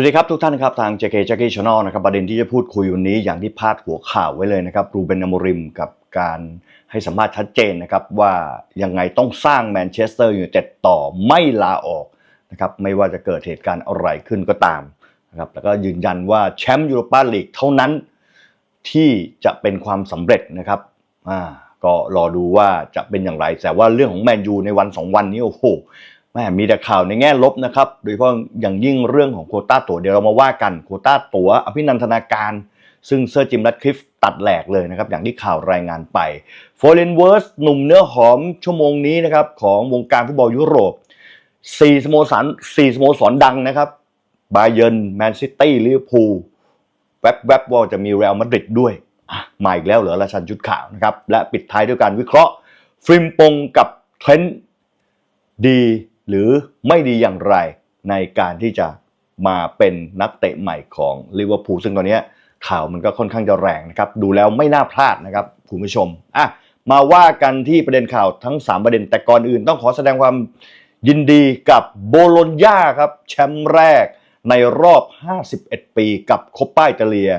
วัสดีครับทุกท่านครับ ทาง JK j a c k i e Channel นะครับประเด็นที่จะพูดคุยวันนี้อย่างที่พาดหัวข่าวไว้เลยนะครับรูเบนอมริมกับการให้สัมภาษณ์ชัดเจนนะครับว่ายังไงต้องสร้างแมนเชสเตอร์ยูไนเต็ดต่อไม่ลาออกนะครับไม่ว่าจะเกิดเหตุการณ์อะไรขึ้นก็ตามนะครับแล้วก็ยืนยันว่าแชมป์ยูโรปาลีกเท่านั้นที่จะเป็นความสำเร็จนะครับอ่าก็รอดูว่าจะเป็นอย่างไรแต่ว่าเรื่องของแมนยูในวันสองวันนี้โอ้โห ม่มีแต่ข่าวในแง่ลบนะครับ โดยเฉพาะอย่างยิ่งเรื่องของโคต้าตั๋วเดี๋ยวเรามาว่ากันโคต้าตั๋วอภินันทนาการ ซึ่งเซอร์จิมรัดคลิฟตัดแหลกเลยนะครับ อย่างที่ข่าวรายงานไปโฟเรนเวิร์สหนุ่มเนื้อหอมชั่วโมงนี้นะครับ ของวงการฟุตบอลยุโรปสี่สโมสรสี่สโมสรดังนะครับบาเยิร์นแมนซิตี้ลิเวอร์พูลแวบแวบว่าจะมีเรอัลมาดริดด้วยมาอีกแล้วเหรอราชันชุดข่าวนะครับและปิดท้ายด้วยการวิเคราะห์ฟริมปงกับเทรนต์ดี หรือไม่ดีอย่างไรในการที่จะมาเป็นนักเตะใหม่ของลิเวอร์พูลซึ่งตอนนี้ข่าวมันก็ค่อนข้างจะแรงนะครับ ดูแล้วไม่น่าพลาดนะครับคุณผู้ชมอะมาว่ากันที่ประเด็นข่าวทั้ง 3 ประเด็นแต่ก่อนอื่นต้องขอแสดงความยินดีกับโบโลญญาครับแชมป์แรกในรอบ 51 ปีกับโคปาอิตาเลีย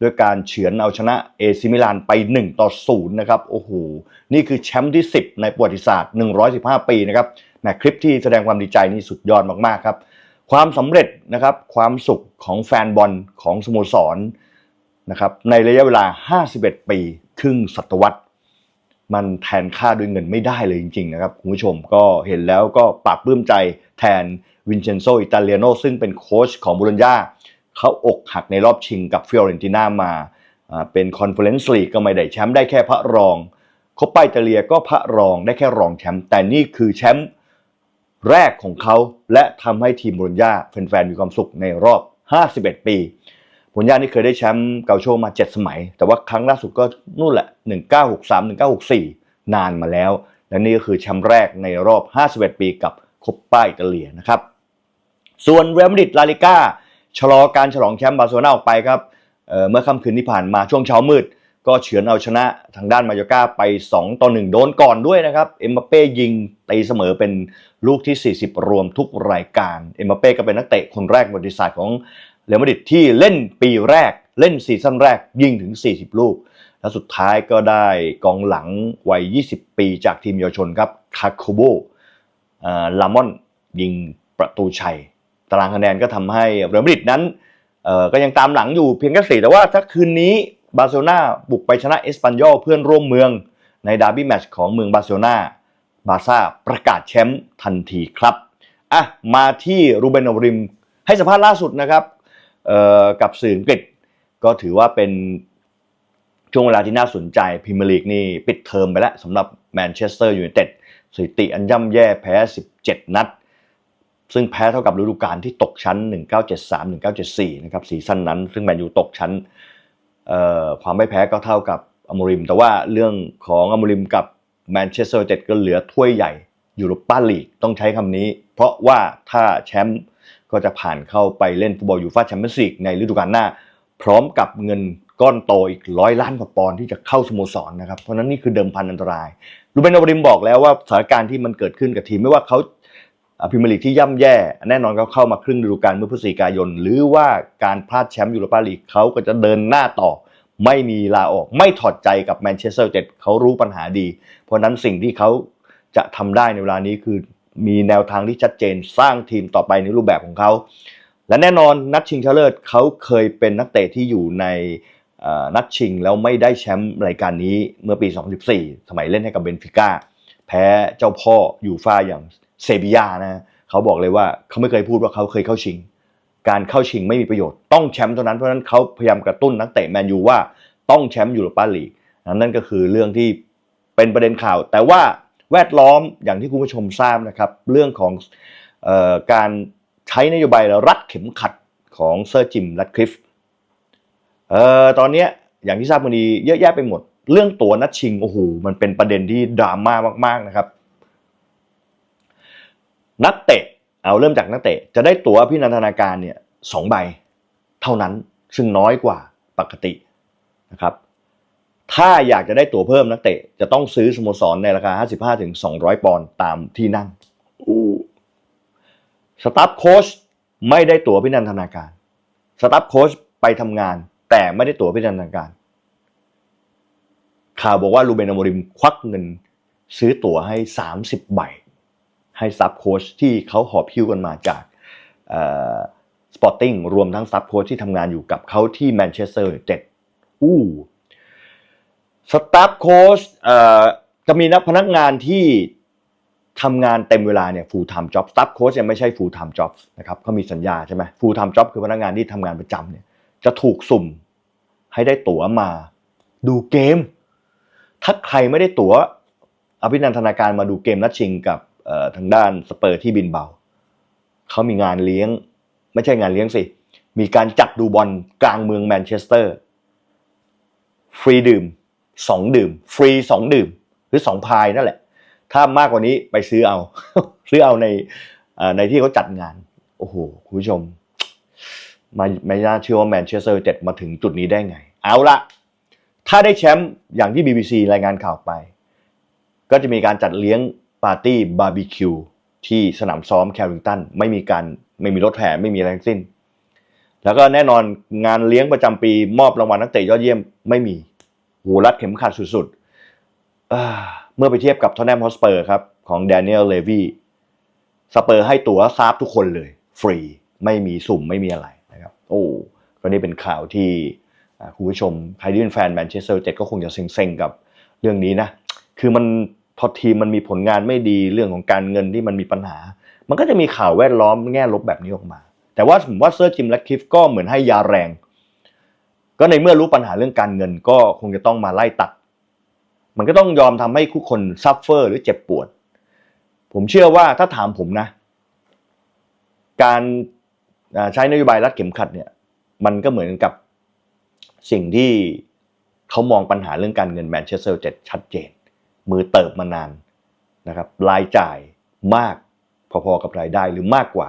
ด้วยการเฉือนเอาชนะเอซิมิลานไป 1 ต่อ 0 นะครับ โอ้โห นี่คือแชมป์ที่ 10 ในประวัติศาสตร์ 115 ปีนะครับแมคลิปที่แสดงความดีใจนี่สุดยอดมากๆครับ ความสำเร็จนะครับ ความสุขของแฟนบอลของสโมสรนะครับ ในระยะเวลา 51 ปี ครึ่งศตวรรษ มันแทนค่าด้วยเงินไม่ได้เลยจริง ๆ นะครับ คุณผู้ชมก็เห็นแล้วก็ปลาบปลื้มใจแทนวินเชนโซ อิตาเลียโนซึ่งเป็นโค้ชของบูรญญา เขาอกหักในรอบชิงกับฟิออเรนติน่ามาเป็นคอนเฟอเรนซ์ลีกก็ไม่ได้แชมป์ได้แค่พระรองโคปาอิตาเลียก็พระรองได้แค่รองแชมป์แต่นี่คือแชมป์แรกของเขาและทำให้ทีมบรุญญาแฟนๆมีความสุขในรอบ 51 ปีบรุญญานี่เคยได้แชมป์เกาโชมา 7 สมัย แต่ว่าครั้งล่าสุดก็นู่นแหละ 1963 1964 นานมาแล้ว และนี่ก็คือแชมป์แรกในรอบ 51 ปีกับโคปาอิตาเลียนะครับ ส่วนเรอัลมาดริดลาลิก้า ชะลอการฉลองแชมป์บาร์เซโลนาออกไปครับเเมื่อค่ำคืนที่ผ่านมาช่วงเช้ามืด ก็เฉือนเอาชนะทางด้านมาโยกาไป 2 ต่อ 1 โดนก่อนด้วยนะครับ เอ็มบัปเป้ยิงตีเสมอเป็นลูกที่ 40 รวมทุกรายการ เอ็มบัปเป้ก็เป็นนักเตะคนแรกประวัติศาสตร์ของเรอัลมาดริดที่เล่นปีแรกเล่นซีซั่นแรกยิงถึง 40 ลูก และสุดท้ายก็ได้กองหลังวัย 20 ปีจากทีมเยาวชนครับคาโคโบลามอนยิงประตูชัยารางคะแนนก็ทำให้เรอัลมาดริดนั้นก็ยังตามหลังอยู่เพียงแค่สี่แต่ว่าถ้าคืนนี้บาร์เซโลนาบุกไปชนะเอสปันยอลเพื่อนร่วมเมืองในดาร์บี้แมตช์ของเมืองบาร์เซโลนาบาซ่าประกาศแชมป์ทันทีครับอะมาที่รูเบนอริมให้สัมภาษณ์ล่าสุดนะครับกับสื่ออังกฤษก็ถือว่าเป็นช่วงเวลาที่น่าสนใจพรีเมียร์ลีกนี่ปิดเทอมไปแล้วสำหรับแมนเชสเตอร์ยูไนเต็ดสถิติอันย่ำแย่แพ้ 17 นัด ซึ่งแพ้เท่ากับฤดูกาลที่ตกชั้น 1973-1974 นะครับซีซั่นนั้น ซึ่งแมนยูตกชั้นความไม่แพ้ก็เท่ากับอโมริม แต่ว่าเรื่องของอโมริมกับแมนเชสเตอร์ยูไนเต็ดก็เหลือถ้วยใหญ่ยูโรปาลีกต้องใช้คำนี้ เพราะว่าถ้าแชมป์ก็จะผ่านเข้าไปเล่นฟุตบอลยูฟ่าแชมเปี้ยนส์ลีกในฤดูกาลหน้า พร้อมกับเงินก้อนโตอีกร้อยล้านกว่าปอนด์ที่จะเข้าสโมสรนะครับ เพราะนั้นนี่คือเดิมพันอันตราย รูเบนอมริมบอกแล้วว่าสถานการณ์ที่มันเกิดขึ้นกับทีมไม่ว่าเขา พรีเมียร์ลีกที่ย่ำแย่ แน่นอนเขาเข้ามาครึ่งฤดูกาลเมื่อพฤศจิกายน หรือว่าการพลาดแชมป์ยูโรปาลีกเขาก็จะเดินหน้าต่อ ไม่มีลาออกไม่ถอดใจกับแมนเชสเตอร์ยูไนเต็ดเขารู้ปัญหาดี เพราะนั้นสิ่งที่เขาจะทำได้ในเวลานี้คือมีแนวทางที่ชัดเจนสร้างทีมต่อไปในรูปแบบของเขา และแน่นอนนัดชิงชนะเลิศเขาเคยเป็นนักเตะที่อยู่ในนัดชิงแล้วไม่ได้แชมป์รายการนี้เมื่อปี 2014 สมัยเล่นให้กับเบนฟิก้าแพ้เจ้าพ่อยูฟ่าอย่าง เซบียานะเขาบอกเลยว่าเขาไม่เคยพูดว่าเขาเคยเข้าชิง การเข้าชิงไม่มีประโยชน์ต้องแชมป์เท่านั้นเพราะฉะนั้นเขาพยายามกระตุ้นนักเตะแมนยูว่าต้องแชมป์ยูโรปาลีกนั่นก็คือเรื่องที่เป็นประเด็นข่าว แต่ว่าแวดล้อมอย่างที่คุณผู้ชมทราบนะครับ เรื่องของออการใช้นโยบายรัดเข็มขัดของเซอร์จิมรัดคลิฟออตอนนี้อย่างที่ทราบวันนี้เยอะแยะไปหมด เรื่องตัวนัดชิงโอ้โหมันเป็นประเด็นที่ดราม่ามากๆนะครับ นักเตะเอาเริ่มจากนักเตะจะได้ตั๋วพี่นันทนาการเนี่ยสองใบเท่านั้นซึ่งน้อยกว่าปกตินะครับ ถ้าอยากจะได้ตั๋วเพิ่มนักเตะจะต้องซื้อสโมสรในราคา 55ถึง200 ปอนด์ตามที่นั่งสตาฟโค้ชไม่ได้ตั๋วพี่นันทนาการสตาฟโค้ชไปทำงาน แต่ไม่ได้ตั๋วพิจารณาการ ข่าวบอกว่าลูเบนอโมริมควักเงิน ซื้อตั๋วให้ 30 ใบ ให้ซับโค้ชที่เขาหอบพิ้วกันมาจากสปอร์ติ้งรวมทั้งซับโค้ชที่ทำงานอยู่กับเขาที่แมนเชสเตอร์เต็ดอู้สตาฟโค้ชจะมีนักพนักงานที่ทำงานเต็มเวลาเนี่ย full time job staff coach ยังไม่ใช่ full time job นะครับเขามีสัญญาใช่ไหม full time job คือพนักงานที่ทำงานประจำเนี่ยจะถูกสุ่มให้ได้ตั๋วมาดูเกม ถ้าใครไม่ได้ตั๋วอภินันทนาการมาดูเกมนัดชิงกับ ทางด้านสเปอร์ที่บินเบา เขามีงานเลี้ยง ไม่ใช่งานเลี้ยงสิ มีการจัดดูบอลกลางเมืองแมนเชสเตอร์ ฟรีดื่มสองดื่ม ฟรีสองดื่ม หรือสองพายนั่นแหละ ถ้ามากกว่านี้ไปซื้อเอา ซื้อเอาในในที่เขาจัดงาน โอ้โห คุณผู้ชมมาไม่น่าเชื่อว่าแมนเชสเตอร์เจ็ดมาถึงจุดนี้ได้ไง เอาละถ้าได้แชมป์อย่างที่ BBC รายงานข่าวไป ก็จะมีการจัดเลี้ยง ปาร์ตี้บาร์บีคิวที่สนามซ้อมแคริงตันไม่มีการไม่มีรถแห่ไม่มีอะไรทั้งสิ้น แล้วก็แน่นอนงานเลี้ยงประจำปีมอบรางวัลนักเตะยอดเยี่ยมไม่มีโหรัดเข็มขัดสุดๆเมื่อไปเทียบกับทอนแนมฮอสเปอร์ครับของแดเนียลเลวีสเปอร์ให้ตั๋วซาบทุกคนเลย ฟรีไม่มีสุ่มไม่มีอะไรนะครับ โอ้ก็นี่เป็นข่าวที่คุณผู้ชมใครที่เป็นแฟนแมนเชสเตอร์เจ็ดก็คงจะเซ็งๆกับเรื่องนี้นะ คือมัน พอทีมมันมีผลงานไม่ดีเรื่องของการเงินที่มันมีปัญหา มันก็จะมีข่าวแวดล้อมแง่ลบแบบนี้ออกมา แต่ว่าผมว่าเซอร์จิมและคิฟก็เหมือนให้ยาแรง ก็ในเมื่อรู้ปัญหาเรื่องการเงินก็คงจะต้องมาไล่ตัด มันก็ต้องยอมทำให้ทุกคนซัฟเฟอร์หรือเจ็บปวด ผมเชื่อว่าถ้าถามผมนะ การใช้นโยบายรัดเข็มขัดเนี่ย มันก็เหมือนกับสิ่งที่เขามองปัญหาเรื่องการเงินแมนเชสเตอร์เจ็ดชัดเจน มือเติบมานานนะครับรายจ่ายมากพอๆกับรายได้หรือมากกว่า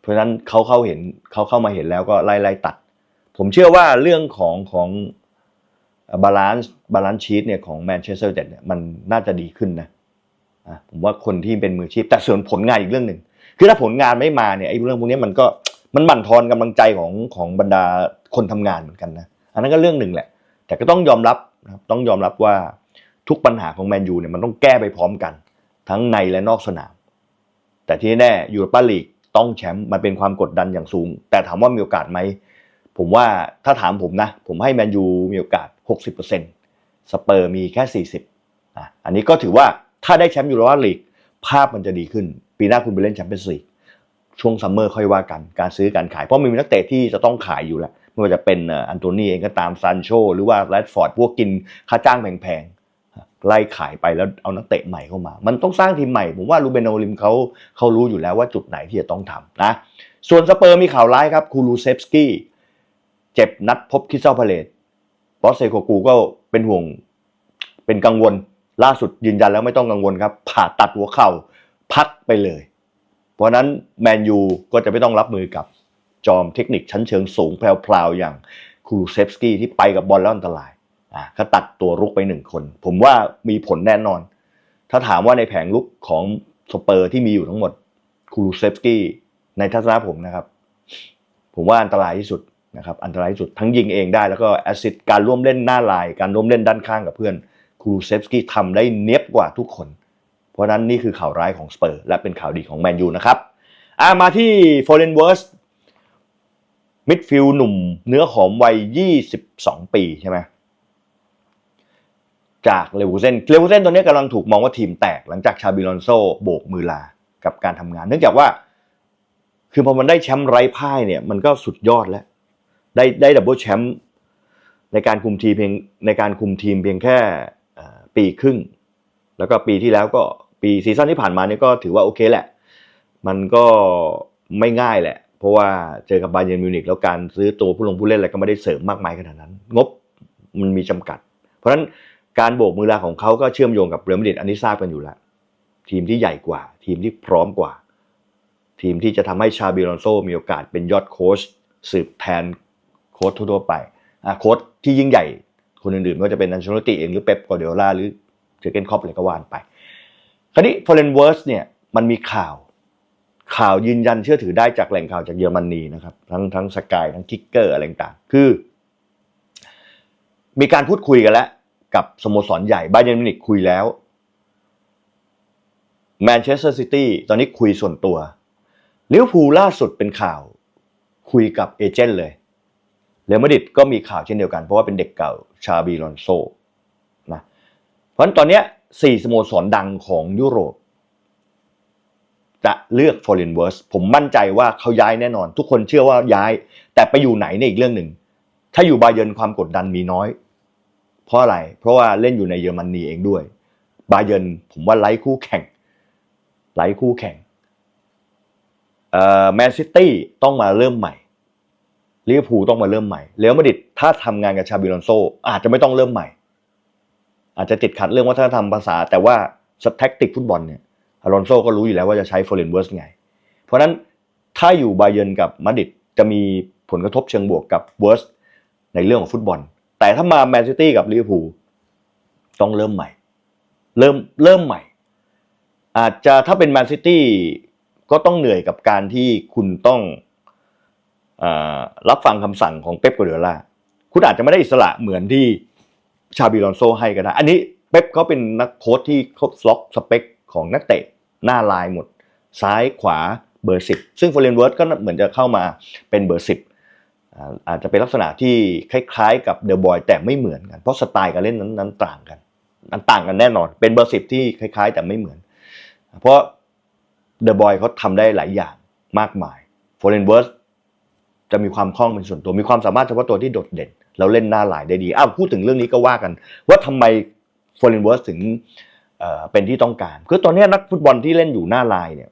เพราะฉะนั้นเขาเข้าเห็นเขาเข้ามาเห็นแล้วก็ไล่ไล่ตัด ผมเชื่อว่าเรื่องของของบาลานซ์บาลานซ์ชีตเนี่ยของแมนเชสเตอร์เจ็ดเนี่ยมันน่าจะดีขึ้นนะผมว่าคนที่เป็นมือชีพแต่ส่วนผลงานอีกเรื่องหนึ่งคือถ้าผลงานไม่มาเนี่ยไอ้เรื่องพวกนี้มันก็มันบั่นทอนกำลังใจของของบรรดาคนทำงานเหมือนกันนะอันนั้นก็เรื่องหนึ่งแหละ แต่ก็ต้องยอมรับนะครับต้องยอมรับว่า ทุกปัญหาของแมนยูเนี่ยมันต้องแก้ไปพร้อมกัน ทั้งในและนอกสนาม แต่ที่แน่ยูโรปาลีกต้องแชมป์มันเป็นความกดดันอย่างสูง แต่ถามว่ามีโอกาสไหม ผมว่าถ้าถามผมนะ ผมให้แมนยูมีโอกาส 60%สเปอร์มีแค่ 40อะอันนี้ก็ถือว่าถ้าได้แชมป์ยูโรปาลีกภาพมันจะดีขึ้น ปีหน้าคุณไปเล่นแชมเปี้ยนส์ลีกช่วงซัมเมอร์ค่อยว่ากันการซื้อการขาย เพราะมีนักเตะที่จะต้องขายอยู่แล้วไม่ว่าจะเป็นอันโตนีเองก็ตามซานโชหรือว่าแรดฟอร์ดพวกกินค่าจ้างแพงๆ ไล่ขายไปแล้วเอานักเตะใหม่เข้ามา มันต้องสร้างทีมใหม่ ผมว่าลูเบนโอลิมเขาเขารู้อยู่แล้วว่าจุดไหนที่จะต้องทำนะ ส่วนสเปอร์มีข่าวร้ายครับคูลูเซฟสกี้เจ็บนัดพบคิสเซลพาเลตบอสเซโกกูก็เป็นห่วงเป็นกังวล ล่าสุดยืนยันแล้วไม่ต้องกังวลครับ ผ่าตัดหัวเข่าพักไปเลย เพราะนั้นแมนยูก็จะไม่ต้องรับมือกับจอมเทคนิคชั้นเชิงสูงแพรวๆอย่างคูลูเซฟสกี้ที่ไปกับบอลแล้วอันตราย อะก็ตัดตัวรุกไปหนึ่งคน ผมว่ามีผลแน่นอน ถ้าถามว่าในแผงลุกของสเปอร์ที่มีอยู่ทั้งหมดคูลูเซฟสกี้ในทัศนะผมนะครับ ผมว่าอันตรายที่สุดนะครับ อันตรายที่สุดทั้งยิงเองได้แล้วก็แอซิดการร่วมเล่นหน้าลาย การร่วมเล่นด้านข้างกับเพื่อนคูลูเซฟสกี้ทำได้เนียบกว่าทุกคน เพราะนั้นนี่คือข่าวร้ายของสเปอร์และเป็นข่าวดีของแมนยูนะครับอ่ามาที่โฟเรนเวิร์สมิดฟิลหนุ่มเนื้อหอมวัย 22 ปีใช่ไหม จากเลวูเซนเลวูเซนตัวนี้กำลังถูกมองว่าทีมแตกหลังจากชาบิลอนโซโบกมือลากับการทำงาน เนื่องจากว่า คือพอมันได้แชมป์ไร้พ่ายเนี่ยมันก็สุดยอดแล้ว ได้ได้ดับเบิลแชมป์ในการคุมทีมเพียงในการคุมทีมเพียงแค่ปีครึ่ง แล้วก็ปีที่แล้วก็ปีซีซั่นที่ผ่านมานี่ก็ถือว่าโอเคแหละ มันก็ไม่ง่ายแหละ เพราะว่าเจอกับบาเยนมิวนิกแล้วการซื้อตัวผู้ลงผู้เล่นอะไรก็ไม่ได้เสริมมากมายขนาดนั้น งบมันมีจำกัด เพราะฉะนั้น การโบกมือลาของเขาก็เชื่อมโยงกับเรอัลมาดริดอันนี้ทราบกันอยู่แล้วทีมที่ใหญ่กว่า ทีมที่พร้อมกว่า ทีมที่จะทำให้ชาบิลอนโซมีโอกาสเป็นยอดโค้ชสืบแทนโค้ชทั่วไปโค้ชที่ยิ่งใหญ่คนอื่นๆก็จะเป็นนันชโนติเองหรือเป๊ปกอเดโอลาหรือเจอเกนคอปอะไรก็ว่านไป คราวนี้ฟอร์เรนเวิร์สเนี่ยมันมีข่าว ข่าวยืนยันเชื่อถือได้จากแหล่งข่าวจากเยอรมนีนะครับ ทั้งทั้งสกายทั้งคิกเกอร์อะไรต่างคือ มีการพูดคุยกันแล้ว กับสโมสรใหญ่บาเยร์นมิวนิกคุยแล้วแมนเชสเตอร์ซิตี้ตอนนี้คุยส่วนตัวลิเวอร์พูลล่าสุดเป็นข่าว คุยกับเอเจนต์เลยเรอัลมาดริดก็มีข่าวเช่นเดียวกันเพราะว่าเป็นเด็กเก่าชาบีลอนโซนะเพราะฉะนั้นตอนนี้สี่สโมสรดังของยุโรป จะเลือกฟอร์เรนเวิร์สผมมั่นใจว่าเขาย้ายแน่นอน ทุกคนเชื่อว่าย้าย แต่ไปอยู่ไหนในยอีกเรื่องหนึ่ง ถ้าอยู่บาเยิร์นความกดดันมีน้อย เพราะอะไร เพราะว่าเล่นอยู่ในเยอรมนีเองด้วย บาเยนผมว่าไร้คู่แข่ง ไร้คู่แข่งเอ่อแมนซิตี้ต้องมาเริ่มใหม่ลิเวอร์พูลต้องมาเริ่มใหม่เรอัลมาดริดถ้าทำงานกับชาบิลอนโซ อาจจะไม่ต้องเริ่มใหม่ อาจจะติดขัดเรื่องวัฒนธรรมภาษา แต่ว่าสแท็กติกฟุตบอลเนี่ยอลอนโซก็รู้อยู่แล้วว่าจะใช้ฟอร์เรนเวิร์สไง เพราะนั้นถ้าอยู่บาเยนกับมาดริดจะมีผลกระทบเชิงบวกกับเวิร์สในเรื่องของฟุตบอล แต่ถ้ามาแมนซิตี้กับลิเวอร์พูลต้องเริ่มใหม่ เริ่มเริ่มใหม่ อาจจะถ้าเป็นแมนซิตี้ก็ต้องเหนื่อยกับการที่คุณต้องอรับฟังคำสั่งของเป๊ปกัวเดล่าคุณอาจจะไม่ได้อิสระเหมือนที่ชาบิลอนโซให้ก็ได้ อันนี้เป๊ปเขาเป็นนักโค้ชที่ครบล็อกสเปคของนักเตะหน้าลายหมด ซ้ายขวาเบอร์สิบซึ่งฟอร์เรนเวิร์ดก็เหมือนจะเข้ามาเป็นเบอร์สิบ อาจจะเป็นลักษณะที่คล้ายๆ กับเดอะบอยแต่ไม่เหมือนกัน เพราะสไตล์การเล่นนั้นนั้นต่างกันนั้นต่างกันแน่นอน เป็นเบอร์สิบที่คล้ายๆ แต่ไม่เหมือน เพราะเดอะบอยเขาทำได้หลายอย่างมากมายโฟร์เรนเวิร์สจะมีความคล่องเป็นส่วนตัว มีความสามารถเฉพาะตัวที่โดดเด่นแล้วเล่นหน้าหลายได้ดีอ้าวพูดถึงเรื่องนี้ก็ว่ากัน ว่าทำไมโฟร์เรนเวิร์สถึงเเป็นที่ต้องการ คือตอนนี้นักฟุตบอลที่เล่นอยู่หน้าลายเนี่ย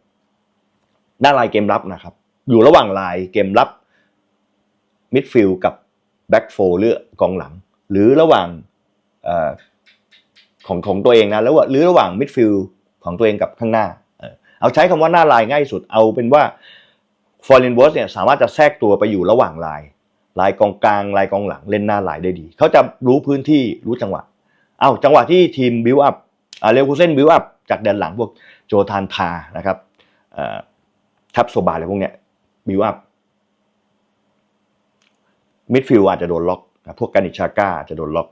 หน้าลายเกมรับนะครับ อยู่ระหว่างลายเกมรับ มิดฟิลด์กับแบ็กโฟหรือกองหลัง หรือระหว่างอของของตัวเองนะแล้วหรือระหว่างมิดฟิลด์ของตัวเองกับข้างหน้า เอาใช้คำว่าหน้าลายง่ายสุดเอาเป็นว่าฟอร์เรนเวิร์สเนี่ยสามารถจะแทรกตัวไปอยู่ระหว่างลาย ลายกองกลางลายกองหลังเล่นหน้าลายได้ดี เขาจะรู้พื้นที่รู้จังหวะเอาจังหวะที่ทีมบิวอัพเรวคูเซนบิวอัพจากแดนหลังพวกโจทานทานะครับทับโซบาอะไรพวกเนี้ยบิวอัพ มิดฟิลด์อาจจะโดนล็อกนะพวกกานิชาก้าจะโดนล็อก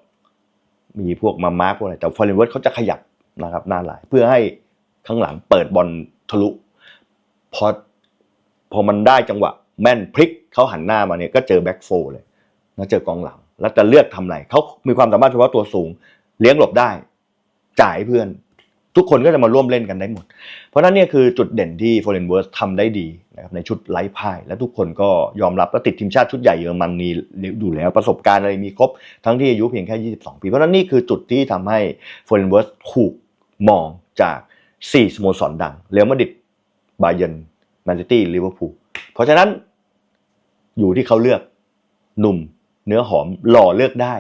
มีพวกมามาร์กพวกอะไรแต่ฟอร์เรนเวิร์สเขาจะขยับนะครับหน้าลาย เพื่อให้ข้างหลังเปิดบอลทะลุพอพอมันได้จังหวะแม่นพลิกเขาหันหน้ามาเนี่ยก็เจอแบ็กโฟเลยแล้วเจอกองหลัง แล้วจะเลือกทำอะไรเขามีความสามารถเฉพาะตัวสูง เลี้ยงหลบได้ จ่ายเพื่อน ทุกคนก็จะมาร่วมเล่นกันได้หมด เพราะนั้นเนี่ยคือจุดเด่นที่ฟอร์เรนเวิร์สทำได้ดีนะครับในชุดไร้พ่าย และทุกคนก็ยอมรับและติดทีมชาติชุดใหญ่เยอรมันนีอยู่แล้วประสบการณ์อะไรมีครบ ทั้งที่อายุเพียงแค่ 22 ปี เพราะนั้นนี่คือจุดที่ทำให้ฟอร์เรนเวิร์สถูกมองจาก4สโมสรดังเรอัลมาดริดบาเยิร์นแมนซิตี้ลิเวอร์พูลเพราะฉะนั้นอยู่ที่เขาเลือกหนุ่มเนื้อหอมหล่อเลือกได้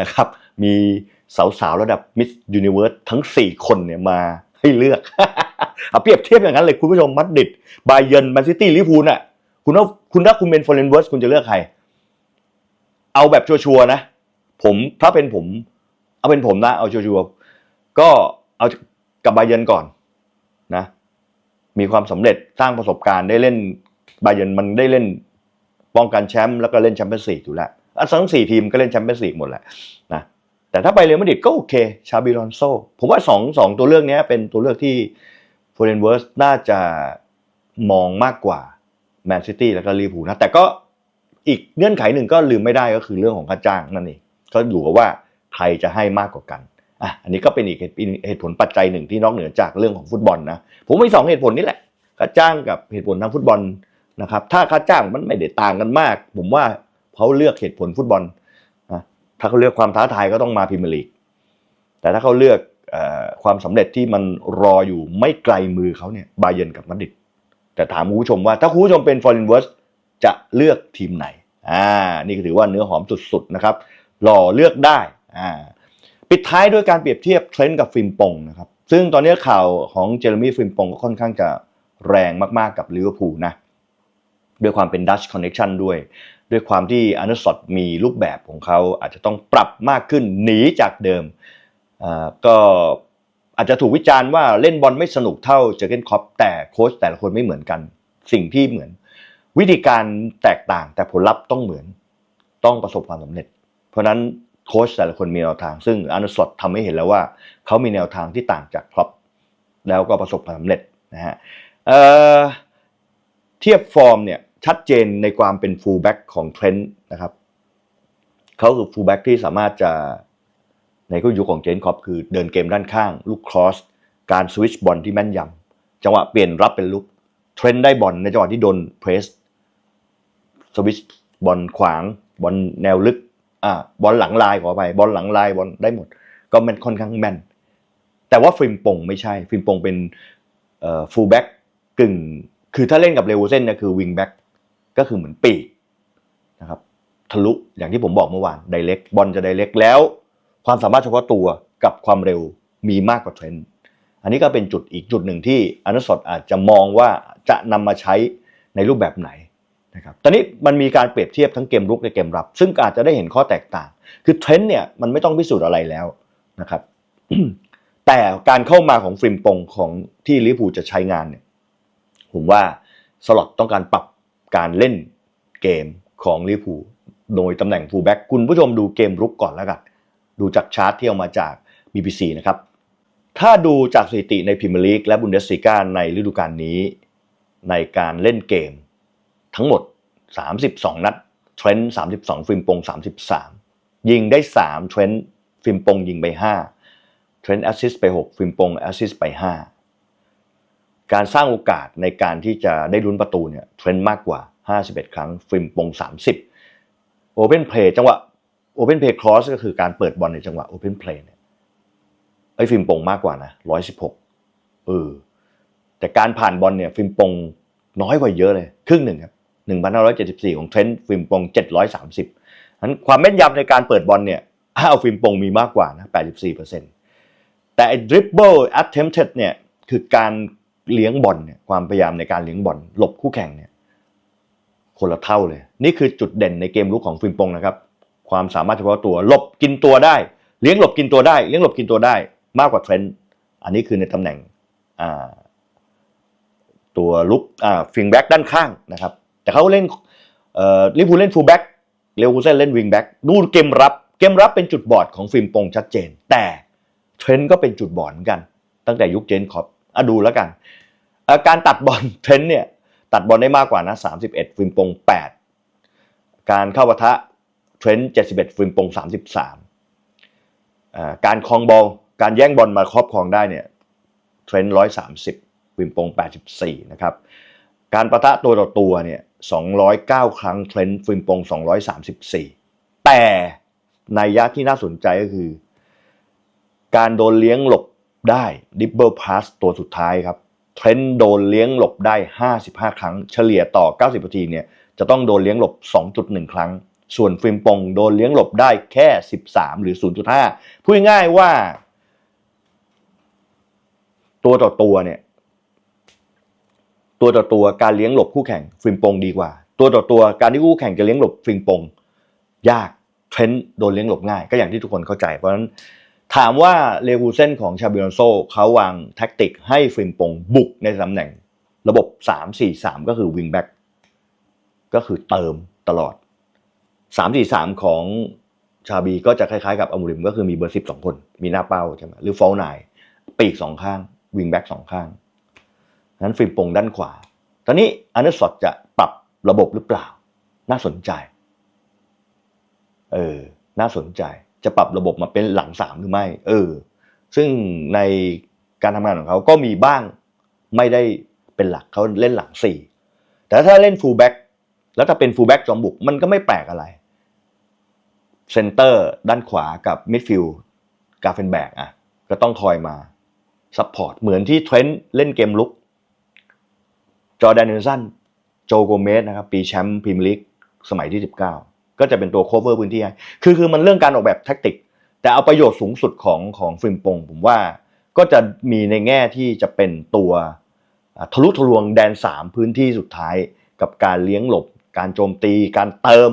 นะครับ มีสาวๆระดับมิสยูนิเวิร์สทั้ง 4 คนเนี่ยมาให้เลือกเอาเปรียบเทียบอย่างนั้นเลยคุณผู้ชมมัดดิดบาเยนแมนซิตี้ลิเวอร์พูลน่ะคุณว่าคุณถ้าคุณเป็นฟอร์เรนเวิร์สคุณจะเลือกใคร เอาแบบชัวร์ๆนะ ผมถ้าเป็นผม เอาเป็นผมนะ เอาชัวร์ๆก็เอากับบาเยนก่อนนะ มีความสำเร็จสร้างประสบการณ์ได้เล่นบาเยนมันได้เล่นป้องกันแชมป์แล้วก็เล่นแชมเปี้ยนส์ลีกอยู่แล้ว ทั้งสี่ทีมก็เล่นแชมเปี้ยนส์ลีกหมดแหละนะแต่ถ้าไปเรอัลมาดริดก็โอเคชาบิลอนโซผมว่าสองสองตัวเลือกนี้เป็นตัวเลือกที่ฟอร์เรนเวิร์สน่าจะมองมากกว่าแมนซิตี้แล้วก็ลิเวอร์พูลนะแต่ก็อีกเงื่อนไขหนึ่งก็ลืมไม่ได้ก็คือเรื่องของค่าจ้างนั่นเองก็อยู่กับว่าใครจะให้มากกว่ากันอะอันนี้ก็เป็นอีกเหตุผลปัจจัยหนึ่งที่นอกเหนือจากเรื่องของฟุตบอลนะผมมีสองเหตุผลนี่แหละค่าจ้างกับเหตุผลทางฟุตบอลนะครับถ้าค่าจ้างมันไม่ได้ต่างกันมาก ผมว่า เขาเลือกเหตุผลฟุตบอลนะถ้าเขาเลือกความท้าทายก็ต้องมาพรีเมียร์ลีกแต่ถ้าเขาเลือกอความสำเร็จที่มันรออยู่ไม่ไกลมือเขาเนี่ยบาเยนกับมาดริดแต่ถามคุณผู้ชมว่าถ้าคุณผู้ชมเป็นฟอร์เรนเวิร์สจะเลือกทีมไหนอ่านี่ถือว่าเนื้อหอมสุดๆนะครับหล่อเลือกได้อ่าปิดท้ายด้วยการเปรียบเทียบเทรนด์กับฟิล์มปงนะครับซึ่งตอนนี้ข่าวของเจอร์มี่ฟิล์มปงก็ค่อนข้างจะแรงมากๆกับลิเวอร์พูลนะด้วยความเป็นดัชคอนเน c ชันด้วย ด้วยความที่อันเดอร์สอตมีรูปแบบของเขาอาจจะต้องปรับมากขึ้นหนีจากเดิมอ่าก็อาจจะถูกวิจารณ์ว่าเล่นบอลไม่สนุกเท่าเจอเกนคอปแต่โค้ชแต่ละคนไม่เหมือนกัน สิ่งที่เหมือน วิธีการแตกต่างแต่ผลลัพธ์ต้องเหมือนต้องประสบความสำเร็จ เพราะนั้นโค้ชแต่ละคนมีแนวทาง ซึ่งอาร์เนสอตทำให้เห็นแล้วว่า เขามีแนวทางที่ต่างจากครอปแล้วก็ประสบความสำเร็จนะฮะเออเทียบฟอร์มเนี่ย ชัดเจนในความเป็นฟูลแบ็กของเทรนต์นะครับเขาคือฟูลแบ็กที่สามารถจะในก็ยุคของเจนคอปคือเดินเกมด้านข้าง ลูกครอส การสวิชบอลที่แม่นยำจังหวะเปลี่ยนรับเป็นลุกเทรนต์ได้บอลในจังหวะที่โดนเพรสสวิชบอลขวางบอลแนวลึกอ่าบอลหลังลายขอไปบอลหลังลายบอลได้หมด ก็มันค่อนข้างแม่น แต่ว่าฟิล์มปงไม่ใช่ฟิล์มปงเป็นเอ่อฟูลแบ็กกึ่ง คือถ้าเล่นกับเลวเซนเนี่ยคือวิงแบ็ก ก็คือเหมือนปีกนะครับทะลุอย่างที่ผมบอกเมื่อวานไดเ c กบอลจะไดเ c กแล้ว ความสามารถเฉพาะตัวกับความเร็วมีมากกว่าเทรนด์อันนี้ก็เป็นจุดอีกจุดหนึ่งที่อนุสดอาจจะมองว่าจะนำมาใช้ในรูปแบบไหนนะครับตอนนี้มันมีการเปรียบเทียบทั้งเกมรุกและเกมรับ ซึ่งอาจจะได้เห็นข้อแตกต่าง คือเทรนด์เนี่ยมันไม่ต้องพิสูจน์อะไรแล้วนะครับแต่การเข้ามาของฟิล์มปงของที่ลิเวอร์พูจะใช้งานเนี่ยผมว่าสล็อตต้องการปรับ การเล่นเกมของลิเวอร์พูลโดยตำแหน่งฟูลแบ็กคุณผู้ชมดูเกมรุกก่อนแล้วกัน ดูจากชาร์ตที่เอามาจาก BBC นะครับ ถ้าดูจากสถิติในพรีเมียร์ลีกและบุนเดสลีกาในฤดูกาลนี้ ในการเล่นเกม ทั้งหมด 32 นัดเทรนต์32 ฟิล์มปง 33 ยิงได้ 3 เทรนต์ฟิล์มปงยิงไป 5 เทรนต์แอสซิสไป 6 ฟิล์มปงแอสซิสไป 5 การสร้างโอกาสในการที่จะได้ลุ้นประตูเนี่ยเทรนต์มากกว่า 51 ครั้งฟิล์มปง 30โอเพนเพลย์จังหวะโอเพนเพลย์ครอสก็คือการเปิดบอลในจังหวะโอเพนเพลย์เนี่ยไอ้ฟิล์มปงมากกว่านะ116เออแต่การผ่านบอลเนี่ยฟิล์มปงน้อยกว่าเยอะเลย ครึ่งหนึ่งครับ1,574 ของเทรนต์ฟิล์มปง 730นั้นความแม่นยำในการเปิดบอลเนี่ยอ้าฟิล์มปงมีมากกว่านะ 84%แต่ไอ้ dribble attempted เนี่ยคือการ เลี้ยงบอลเนี่ยความพยายามในการเลี้ยงบอลหลบคู่แข่งเนี่ยคนละเท่าเลย นี่คือจุดเด่นในเกมลุกของฟิล์มปงนะครับ ความสามารถเฉพาะตัวหลบกินตัวได้ เลี้ยงหลบกินตัวได้ เลี้ยงหลบกินตัวได้ มากกว่าเทรนต์อันนี้คือในตำแหน่งตัวลุกฟิงแบ็กด้านข้างนะครับ แต่เขาเล่นเอ่อลิเวอร์พูเล่นฟูลแบ็กเลวคูเซนเล่นวิงแบ็กดูเกมรับ เกมรับเป็นจุดบอดของฟิล์มปงชัดเจน แต่เทรนด์ก็เป็นจุดบอดเหมือนกัน ตั้งแต่ยุคเจนคอป อะดูแล้วกันการตัดบอลเทรนด์เนี่ยตัดบอลได้มากกว่านะ 31ฟิลมปง 8 การเข้าปะทะเทรนด์71ฟิลมปง 33าการครองบอลการแย่งบอลมาครอบครองได้เนี่ยเทรนด์130ฟิลมปง 84 นะครับ การประทะตัวต่อตัวเนี่ย209 ครั้งเทรนด์ฟิลมปง 234 แต่ในยยะที่น่าสนใจก็คือ การโดนเลี้ยงหลบ ได้ดิบเบิลพาสตัวสุดท้ายครับเทรนด์โดนเลี้ยงหลบได้ 55 ครั้ง เฉลี่ยต่อ 90นาทีเนี่ยจะต้องโดนเลี้ยงหลบ 2.1 ครั้ง ส่วนฟิล์มปงโดนเลี้ยงหลบได้แค่ 13 หรือ 0.5 พูดง่ายว่า ตัวต่อตัวเนี่ยตัวต่อตัวการเลี้ยงหลบคู่แข่งฟิล์มปงดีกว่า ตัวต่อตัวการที่คู่แข่งจะเลี้ยงหลบฟิล์มปงยากเทรนด์โดนเลี้ยงหลบง่าย ก็อย่างที่ทุกคนเข้าใจเพราะฉะนั้น ถามว่าเลวูเซนของชาบิออนโซเขาวางแท็กติกให้ฟิล์มปงบุกในตำแหน่ง ระบบ 3-4-3 ก็คือวิงแบ็กก็คือเติมตลอด 3-4-3 ของชาบีก็จะคล้ายๆกับอามูริมก็คือมีเบอร์สิบสองคน มีหน้าเป้าใช่ไหมหรือฟอลไนปีกสองข้าง วิงแบ็กสองข้างนั้นฟิล์มปงด้านขวา ตอนนี้อันเดอร์สอดจะปรับระบบหรือเปล่า น่าสนใจ เออ น่าสนใจ จะปรับระบบมาเป็นหลังสามหรือไม่ เออ ซึ่งในการทำงานของเขาก็มีบ้างไม่ได้เป็นหลักเขาเล่นหลังสี่แต่ถ้าเล่นฟูลแบ็กแล้วถ้าเป็นฟูลแบ็กจอมบุกมันก็ไม่แปลกอะไรเซนเตอร์ด้านขวากับมิดฟิลด์กาเฟนแบกอะก็ต้องคอยมาซัพพอร์ตเหมือนที่เทรนต์เล่นเกมลุก จอร์แดนเนลสันโจโกเมสนะครับ ปีแชมป์พรีเมียร์ลีกสมัยที่ 19 ก็จะเป็นตัวโคเวอร์พื้นที่ให้คือคือมันเรื่องการออกแบบแท็กติก แต่เอาประโยชน์สูงสุดของของฟิล์มปงผมว่าก็จะมีในแง่ที่จะเป็นตัวทะลุทะลวงแดน 3 พื้นที่สุดท้ายกับการเลี้ยงหลบ การโจมตี การเติม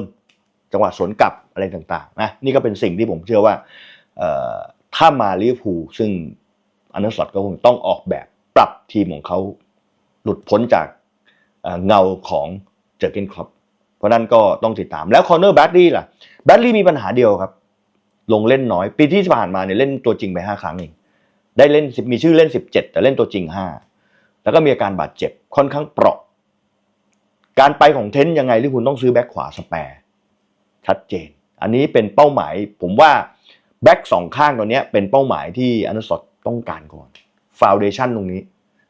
จังหวะสวนกลับอะไรต่างๆนะนี่ก็เป็นสิ่งที่ผมเชื่อว่าถ้ามาลิเวอร์พูลซึ่งอันเดอร์สอตก็คงต้องออกแบบปรับทีมของเขาหลุดพ้นจากเอ่อเงาของเจอร์เกนครอป เพราะนั้นก็ต้องติดตามแล้วคอร์เนอร์แบดลี่ล่ะแบดลี่มีปัญหาเดียวครับ ลงเล่นน้อย ปีที่ผ่านมาเนี่ยเล่นตัวจริงไปห้าครั้งเองได้เล่นมีชื่อเล่น 17 แต่เล่นตัวจริง 5 แล้วก็มีอาการบาดเจ็บค่อนข้างเปราะ การไปของเทนยังไงที่คุณต้องซื้อแบ็คขวาสแปร์ชัดเจน อันนี้เป็นเป้าหมาย ผมว่าแบ็คสองข้างตัวนี้เป็นเป้าหมายที่อนุสดต้องการก่อนฟาวเดชันตรงนี้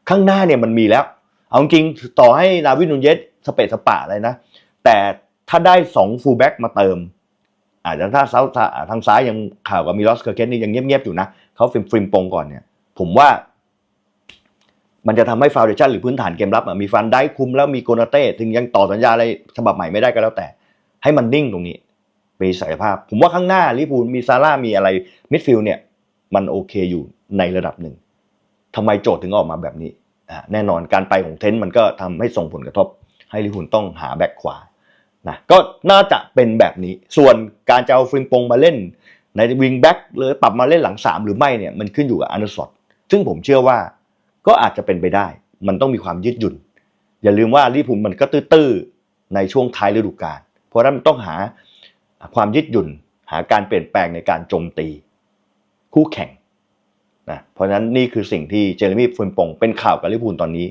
ข้างหน้าเนี่ยมันมีแล้ว เอาจริงต่อให้นาวินนูนเยสสเปซสปะอะไรนะ แต่ถ้าได้สองฟูลแบ็กมาเติม อาจจะถ้าเซาทางซ้ายยังข่าวกับมีลอสเคอร์เกนนี่ยังเงียบๆอยู่นะเขาฟิล์มฟิล์มปงก่อนเนี่ย ผมว่า มันจะทำให้ฟาวเดชั่นหรือพื้นฐานเกมรับมีฟันได้คุมแล้วมีโกนาเต้ถึงยังต่อสัญญาอะไรฉบับใหม่ไม่ได้ก็แล้วแต่ ให้มันนิ่งตรงนี้มีศักยภาพ ผมว่าข้างหน้าลิเวอร์พูลมีซาร่ามีอะไรมิดฟิลด์เนี่ย มันโอเคอยู่ในระดับหนึ่งทำไมโจทย์ถึงออกมาแบบนี้แน่นอนการไปของเทนต์มันก็ทำให้ส่งผลกระทบ ให้ลิเวอร์พูลต้องหาแบ็คขวา นะก็น่าจะเป็นแบบนี้ ส่วนการจะเอาฟริมปงมาเล่น ในวิงแบ็กหรือปรับมาเล่นหลังสามหรือไม่เนี่ยมันขึ้นอยู่กับอนุสอดซึ่งผมเชื่อว่าก็อาจจะเป็นไปได้ มันต้องมีความยืดหยุ่น อย่าลืมว่าลิเวอร์พูลมันก็ตื้อๆในช่วงท้ายฤดูกาลเพราะนั้นมันต้องหาความยืดหยุ่น หาการเปลี่ยนแปลงในการโจมตี คู่แข่งนะเพราะนั้นนี่คือสิ่งที่เจเรมี่ฟริมปงเป็นข่าวกับลิเวอร์พูลตอนนี้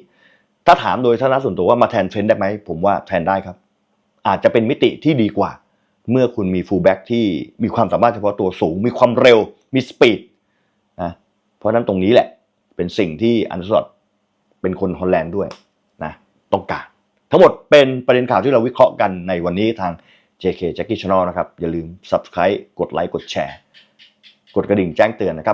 ถ้าถามโดยทัศนะส่วนตัวว่ามาแทนเทรนด์ได้ไหมผมว่าแทนได้ครับ อาจจะเป็นมิติที่ดีกว่า เมื่อคุณมีฟูลแบ็กที่มีความสามารถเฉพาะตัวสูง มีความเร็วมีสปีดนะเพราะนั้นตรงนี้แหละเป็นสิ่งที่อันสอดเป็นคนฮอลแลนด์ด้วยนะต้องการทั้งหมดเป็นประเด็นข่าวที่เราวิเคราะห์กันในวันนี้ทาง JK Jackie Channel นะครับ อย่าลืม Subscribe กดไลค์กดแชร์ กดกระดิ่งแจ้งเตือนนะครับ